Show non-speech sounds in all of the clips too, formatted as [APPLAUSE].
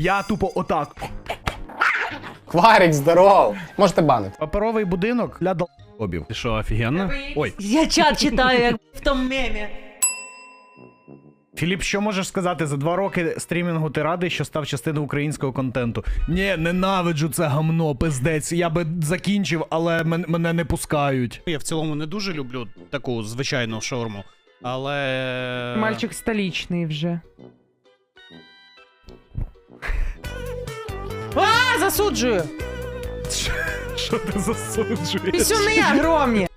Я тупо отак. Кварик, здоров. Можете банити. Паперовий будинок для долбів. Ти що, офігенно? Ой, Я чат читаю, як в тому мемі. Філіп, що можеш сказати за два роки стрімінгу? Ти радий, що став частиною українського контенту? Ні, ненавиджу це гамно, пиздець. Я би закінчив, але мен- мене не пускають. Я в цілому не дуже люблю таку звичайну шаурму, але. Мальчик столічний вже. А, засуджую! Що ти засуджуєш? Пісюни огромні!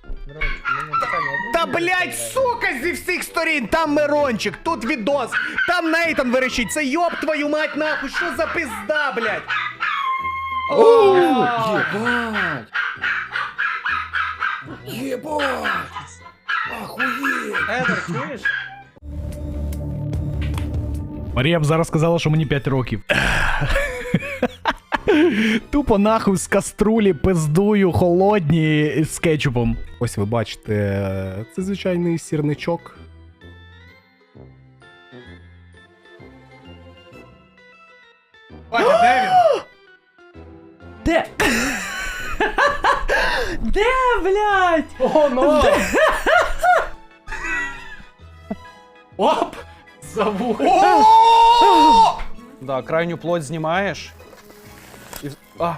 Та блять, сука, зі всіх сторін! Там Мирончик, тут відос, там Нейтан вирішить. Це йоб твою мать нахуй, що за пизда, блять? Єбать! Єбать! Ахуєть! Марія б зараз сказала, що мені 5 років. Тупо нахуй з каструлі пиздую холодні з кетчупом. Ось ви бачите, це звичайний сірничок. Де? Де, блядь? О, ну! Оп! Забув. Да, крайню плоть знімаєш. І... А,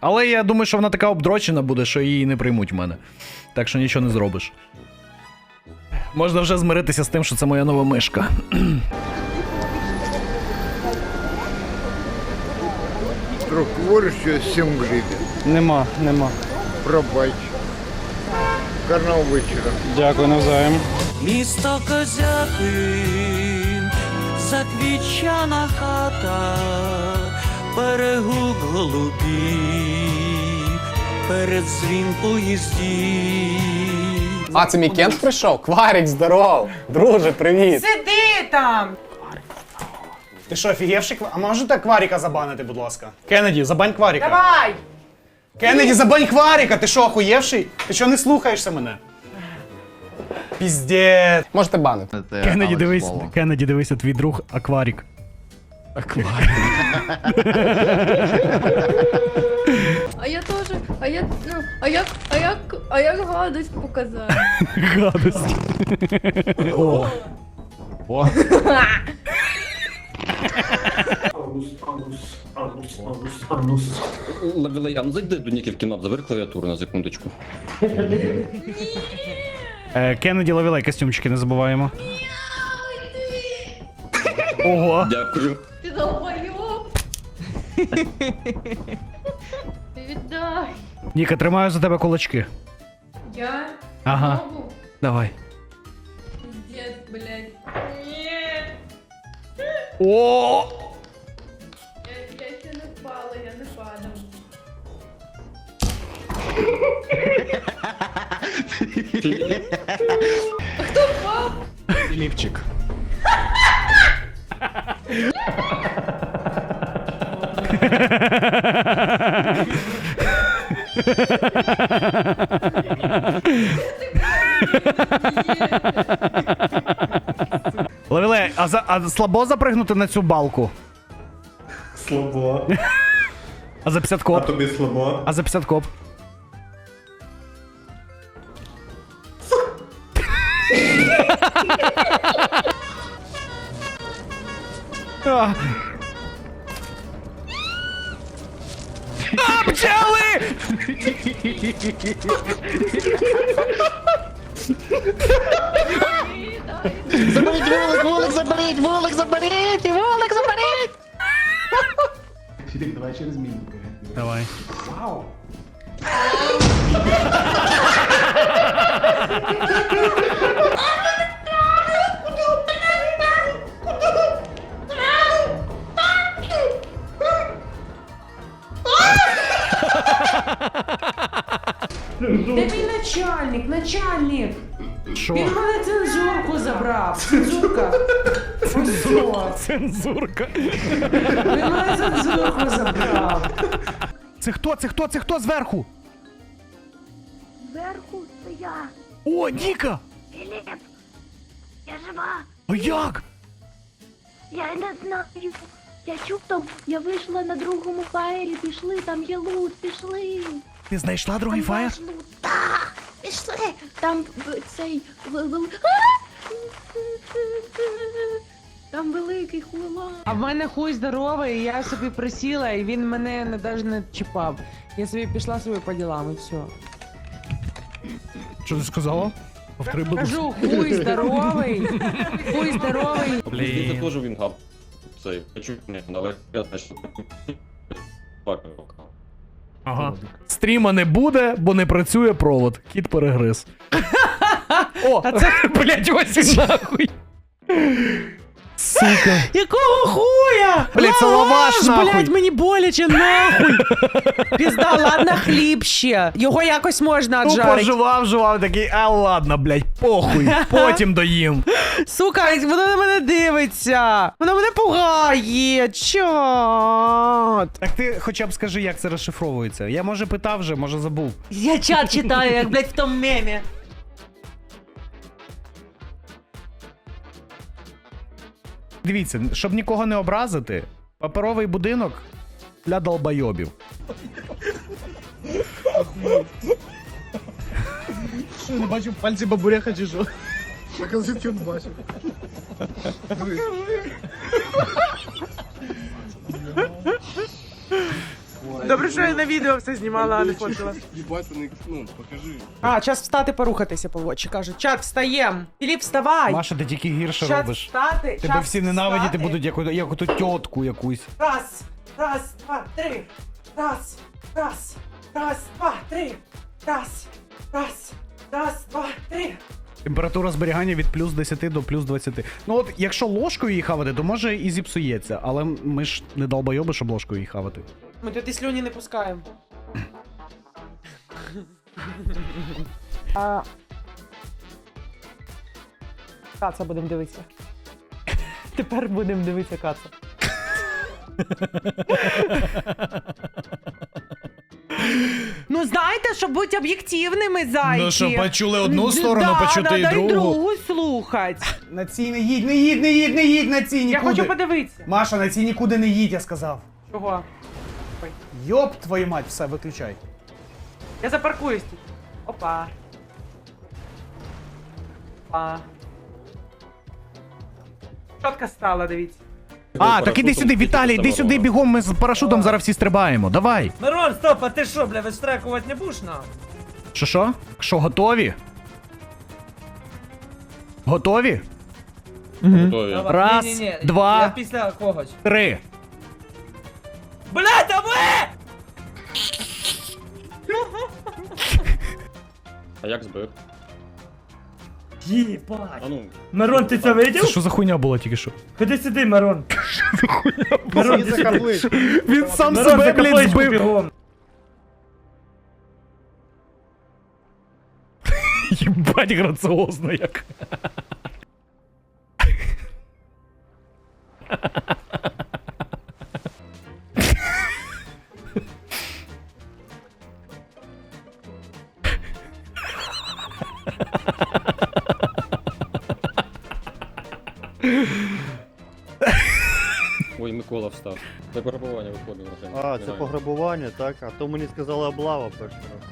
Але я думаю, що вона така обдрочена буде, що її не приймуть в мене. Так що нічого не зробиш. Можна вже змиритися з тим, що це моя нова мишка. Прокурор, що 7 гривень. нема, нема. Пробач. Гарного вечора. Дякую навзаєм. Місто Козякин, заквічана хата, перегук голубів, перед дзвін поїздів. А, це мій кент прийшов? Кварик, здоров! Друже, привіт! Сиди там! Ти що, офігевший? ква- А можете кваріка забанити, будь ласка? Кеннеді, забань кваріка. Давай! Кеннеді, забань кваріка! Ти що, охуєвший? Ти що не слухаєшся мене? Піздець. Можете банити. Кеннеді, дивись, Кеннеді, дивися, твій друг Акварік. [LAUGHS] А я тоже, а я, ну, а як, а як, а як гадость показати? [LAUGHS] Гадость. [LAUGHS] Лавілеян, зайди до Ніки в кімнату, забери клавіатуру на секундочку. Е, Кеннеді Лавілей, костюмчики не забуваємо. Ого. Дякую. Ти долбойоб! Віддай! Ніка, тримаю за тебе кулачки. Я Ага. знову? Давай. Пиздец, блядь. Ні! О! Хто впав? Філіпчик. Лавілей, а, за, а слабо запригнути на цю балку? Слабо. А за 50 коп? А тобі слабо. А за 50 коп? А, пчели! Заберіть вулик, вулик, заберіть, вулик, заберіть, вулик, заберіть! Давай. Де мій начальник? Начальник! Що? Він мене цензурку забрав. Цензурка. Ось що. Цензурка. Він мене цензурку забрав. Це хто? Це хто? Це хто зверху? Зверху це я. О, Ніка! Філіп, я жива. А як? Я не знаю. Я чув там, я вийшла на другому фаєрі, пішли, там є лут, пішли. Ти знайшла другий фаєр? Так, пішли. Там цей! Там великий кулак. А в мене хуй здоровий, і я собі присіла, і він мене не навіть не чіпав. Я собі пішла собі по ділам і все. Що ти сказала? Повтори, будь ласка. Кажу, хуй здоровий, хуй здоровий. Блін. Це теж він гав. Цей, хочу, не, але я значить. Ага. Стріма не буде, бо не працює провод. Кіт перегриз. [LAUGHS] О, А це блять, ось нахуй. [LAUGHS] Сука. [GASPS] Якого хуя? Блядь, це лаваш, нахуй. Блять, мені боляче, нахуй. Пізда, ладно, хліб ще. Його якось можна Тупо отжарити. жував, жував, такий, а ладно, блять, похуй, [LAUGHS] потім доїм. Сука, воно на мене дивиться. Воно мене пугає. Чот. Так ти хоча б скажи, як це розшифровується. Я може питав вже, може забув. Я чат читаю, як, блядь, в тому мемі. Дивіться, щоб нікого не образити, паперовий будинок для долбойобів. Що, не бачив пальці бабуряха чи що? Покажи, що бачив. Добре, що я на відео все знімала, а не фоткала. ну, покажи. А, час встати порухатися, Павлочі кажуть. Чат, встаєм. Філіп, вставай. Маша, ти тільки гірше Час робиш. встати, Тебе час всі ненавидіти встати. будуть як, як оту тьотку якусь. Раз, раз, два, три. Раз, раз, раз, два, три. Раз, раз, раз, два, три. Температура зберігання від плюс 10 до плюс 20. Ну от, якщо ложкою її хавати, то може і зіпсується, але ми ж не долбойоби, щоб ложкою її хавати. Ми туди слюні не пускаємо. а... Каца будемо дивитися. Тепер будемо дивитися каца. Ну знаєте, щоб бути об'єктивними, зайки. Ну, щоб почули одну сторону, да, почути надо і другу. другу слухати. На ці не їдь, не їдь, не їдь, не їдь на ці Я хочу подивитися. Маша, на ці нікуди не їдь, я сказав. Чого? Йоп, твою мать, все, виключай. Я запаркуюсь тут. Опа. Опа. Чотка стала, дивіться. А, так іди сюди, Віталій, іди сюди бігом, ми з парашутом зараз всі стрибаємо. Давай. Мирон, стоп, а ти що, бля, вистрекувати не будеш на? Що що? Що, готові? Готові? Готові. Раз, два, після когось. три. Блядь, а ви! А як збив? Єбать. А ну, Мирон, ти це Це видів? що за хуйня була тільки що? Ходи сюди, Мирон. Мирон, ти сюди. Він сам Мирон, себе, блядь, капличку збив. бігом. Єбать граціозно як. Ой, Микола встав. Це пограбування виходило вже. А, це пограбування, так? А то мені сказали облава перший раз.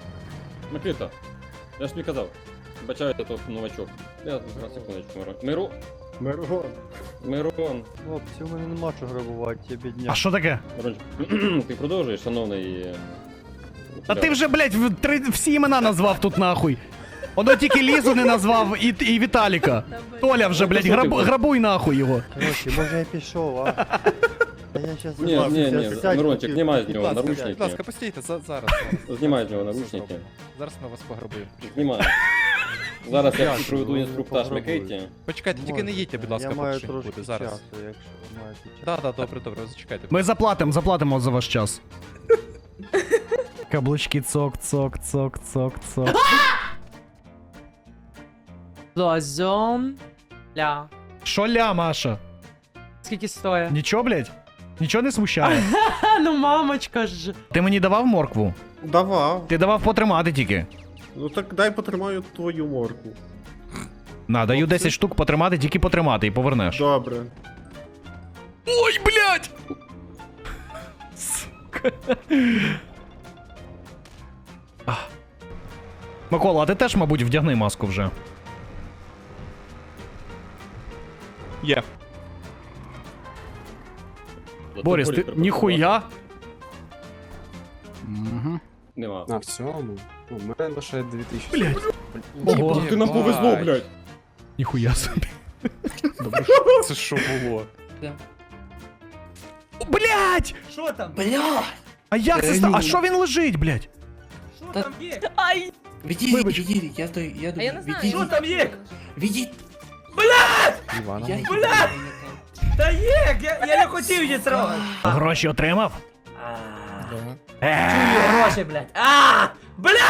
Микита, я ж тобі казав. Бачаю, я то новачок. Я зараз секундочку, Мирон. Миру... Мирон. Мирон. Хлопці, у мене нема що грабувати, я бідняк. А що таке? Мирончик, [CLEARS THROAT] ти продовжуєш, шановний. е, Та ти вже, блядь, в- три, всі імена назвав тут нахуй. Воно тільки Лізу не назвав і, і Віталіка. Толя вже, блядь, граб, грабуй нахуй його. Короче, може я пішов, а? Та я щас Ні, злазлю, ні, я ні, сядь, знімай з нього ласка, наручники. будь ласка, постійте, зараз. Знімай з нього наручники. Зараз ми вас пограбуємо. Знімай. Зараз я Дякую, проведу ви інструктаж. Микиті. Почекайте, тільки не їдьте, будь ласка, Я поки маю що не трошки буде зараз. часу, якщо ви маєте час. Так, так, добре, добре, зачекайте. Ми заплатимо, заплатимо за ваш час. Каблучки цок, цок, цок, цок, цок. Лозон. Ля. Що ля, Маша? Скільки стоїть? Нічого, блядь? Нічого не смущає? А, [LAUGHS] ну мамочка ж. Ти мені давав моркву? Давав. Ти давав потримати тільки. Ну так дай потримаю твою морку. На, даю 10 штук потримати, тільки потримати і повернеш. Добре. Ой, блядь! Сука. А. Микола, а ти теж, мабуть, вдягни маску вже. Є. Зато Борис, полі ти припаркував. ніхуя. Нема. На всьому. Ну, в мене лише 2000. Блядь. Ого, Ого, ти нам повезло, блядь. ніхуя собі. Це що було? О, Блядь! Що там? Бля! А як це ста? А що він лежить, блядь? Що там є? Ай! Відійдіть, відійдіть, я даю, я даю. А я не знаю, відійдіть. що там є? Відійдіть. Івана. Я Блядь! Та є, я, я не хотів її трогати. Гроші отримав? Е, Чую гроші, блядь. А! Блядь!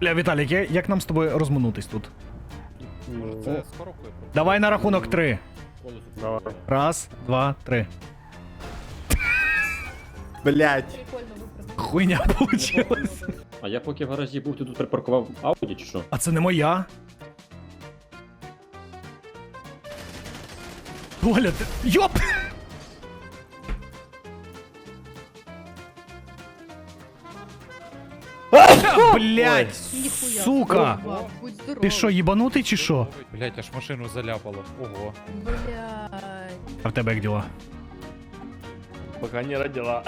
Бля, Віталік, я- як нам з тобою розминутись тут? Може це з коробкою? Давай на рахунок три. Давай. Раз, два, три. Блять. Хуйня получилась. А я поки в гаражі був, ти тут припаркував Ауді чи що? А це не моя. Оля, ти... Йоп! Блять, сука! Ти що, їбанутий чи що? Блять, аж машину заляпало. Ого. А в тебе як діла? Пока не родила.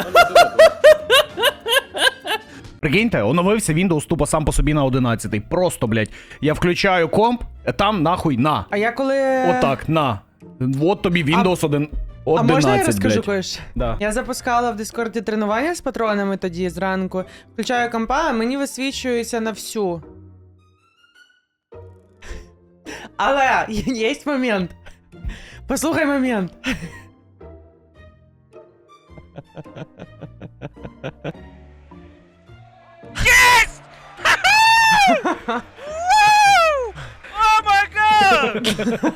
Прикиньте, оновився Windows тупо сам по собі на 11. Просто, блять. Я включаю комп, там нахуй на. А я коли... Отак, на. Вот тобі Windows 1. 11, а можна я розкажу блядь. кое-що? Да. Я запускала в Дискорді тренування з патронами тоді зранку. Включаю компа, а мені висвічується на всю. Але є момент. Послухай момент. О май гад! Га-га-га!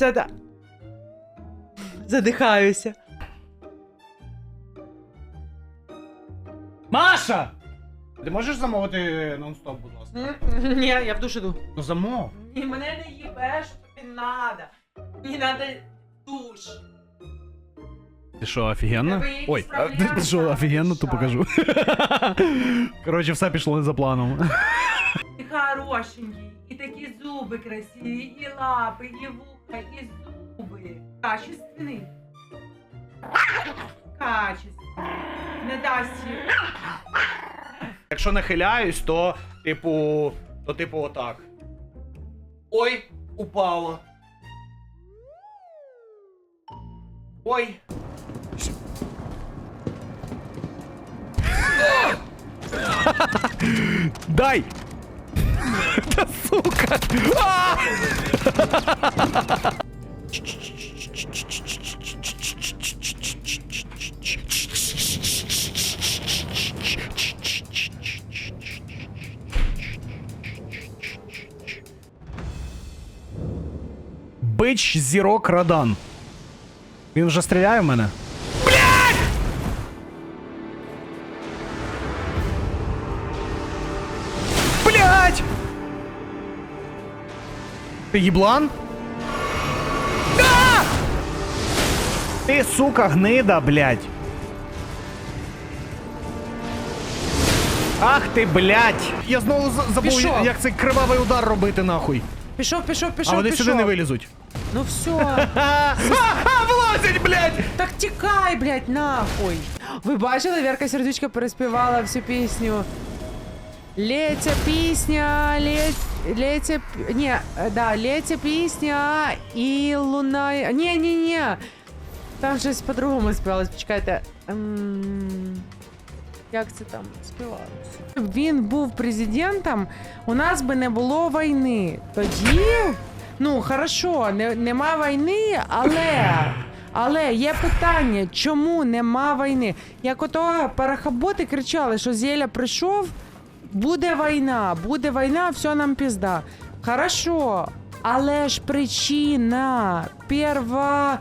Оце да. Задихаюся. Маша! Ти можеш замовити нон-стоп, будь ласка? Ні, я в душ іду. Ну замов. Ні, мене не їбеш, тобі надо. Мені надо душ. Ти що, офігенно? Тебе є Ой, а, ти проблеми? ти що, офігенно, то покажу. [LAUGHS] Коротше, все пішло не за планом. І хорошенький, і такі зуби красиві, і лапи, і вуха, і зуби. Качественний. Качественний. Не дасть. Якщо нахиляюсь, то типу. То типу отак. Ой, упало. Ой. Дай! Та сука! А! Бич зірок Радан. Він вже стріляє в мене? Ти їблан? Да! Ти, сука, гнида, блять. Ах ти, блять! Я знову за- забув, Пішов. як цей кривавий удар робити нахуй. Пішов, пішов, пішов, а вони пішов. сюди не вилізуть. Ну все. А, а, влазять, блядь! Так тікай, блядь, нахуй. Ви бачили, Вірка Сердючка переспівала всю пісню. Лється пісня, лється... п- Ні, да, лється пісня і лунає... Ні, ні, ні. Там щось по-другому співалось, почекайте. Як це там співалося. Він був президентом, у нас би не було війни. Тоді, ну хорошо, не, нема війни, але. Але є питання, чому нема війни? Як ото парахаботи кричали, що Зеля прийшов, буде війна, буде війна, все нам пізда. Хорошо, але ж причина, перва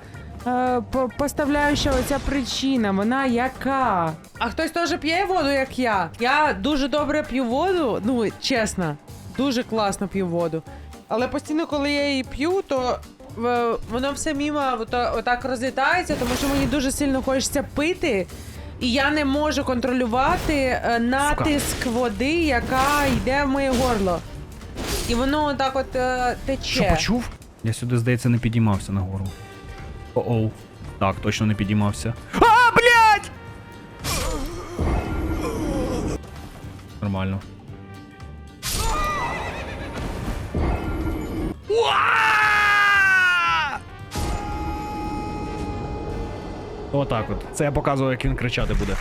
е, по- поставляюча оця причина, вона яка? А хтось теж п'є воду, як я. Я дуже добре п'ю воду, ну чесно, дуже класно п'ю воду. Але постійно, коли я її п'ю, то е, воно все мімо отак розлітається, тому що мені дуже сильно хочеться пити. І я не можу контролювати е, натиск води, яка йде в моє горло. І воно отак от е, тече. Що почув? Я сюди, здається, не підіймався нагору. О-оу. Так, точно не підіймався. А, блядь! Нормально. Уа! Отак от. Це я показую, як він кричати буде.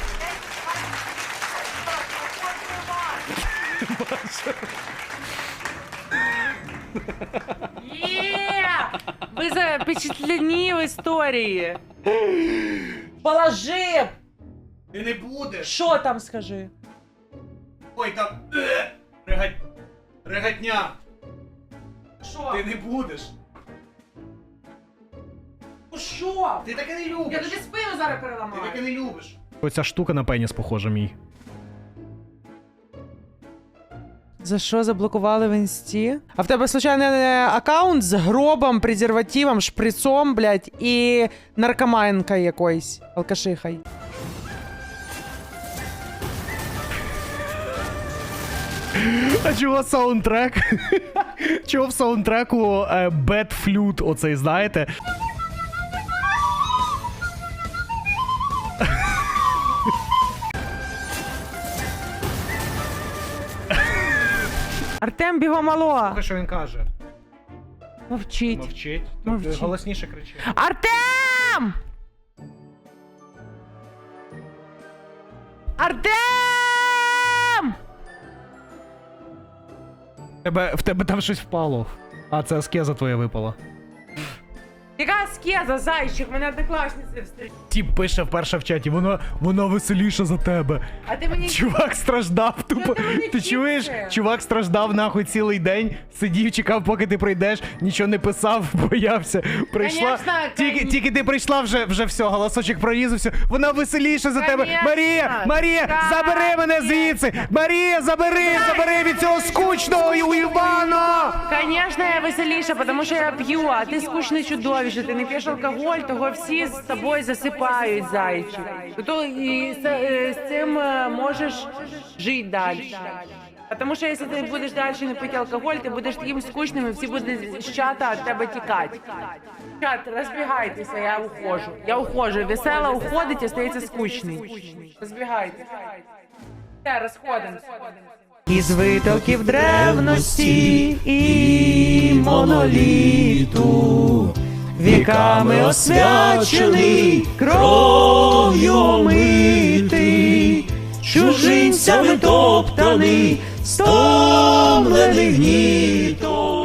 Є! Ви запечатлені в історії. Положи! Ти не будеш. Що там скажи? Ой, там. Е, регать... Регатня. Що? Ти не будеш. Ну Що? Ти таке не Я любиш. тобі спину зараз Ти переламаю. таке не любиш. Оця штука на пеніс похожа мій. За що заблокували в інсті? А в тебе случайно не аккаунт з гробом, презервативом, шприцом, блядь, і наркоманкою якоюсь, алкашихой. А чого саундтрек? [LAUGHS] чого в саундтреку Bad Flute оцей, знаєте? Артем Бігомало! Слухай, що він каже. Мовчить. Мовчить. Мовчить. Голосніше кричи. Артем! Артем! В тебе, в тебе там щось впало. А, це аскеза твоя випала. Яка скеза, зайчик, мене однокласниці встрічали. Тіп пише вперше в чаті, вона, вона веселіша за тебе. А ти мені Чувак страждав тупо. ти мені Ти чуєш? Чувак страждав нахуй цілий день, сидів, чекав, поки ти прийдеш, нічого не писав, [LAUGHS] боявся. Прийшла. Конечно, тільки, кон- тільки ти прийшла, вже, вже все, голосочок прорізався. Вона веселіша за тебе. Конечно. Марія! Марія! Так, Забери мене звідси! Марія, забери! Забери від цього скучного Івана! Конечно, я веселіша, тому що я п'ю, а ти скучне чудовище, ти не п'єш алкоголь, того всі з тобою засипають зайчик. То і з, е, цим е, можеш жити далі. Тому що якщо ти будеш далі не пити алкоголь, ти будеш таким скучним, і всі будуть з чата від тебе тікати. Чат, розбігайтеся, я ухожу. Я ухожу. Весела уходить, а стається скучний. Розбігайтеся. Все, розходимося. Із витоків древності і моноліту, віками освячений, кров'ю омитий, чужинцями топтаний, стомлений гнітом.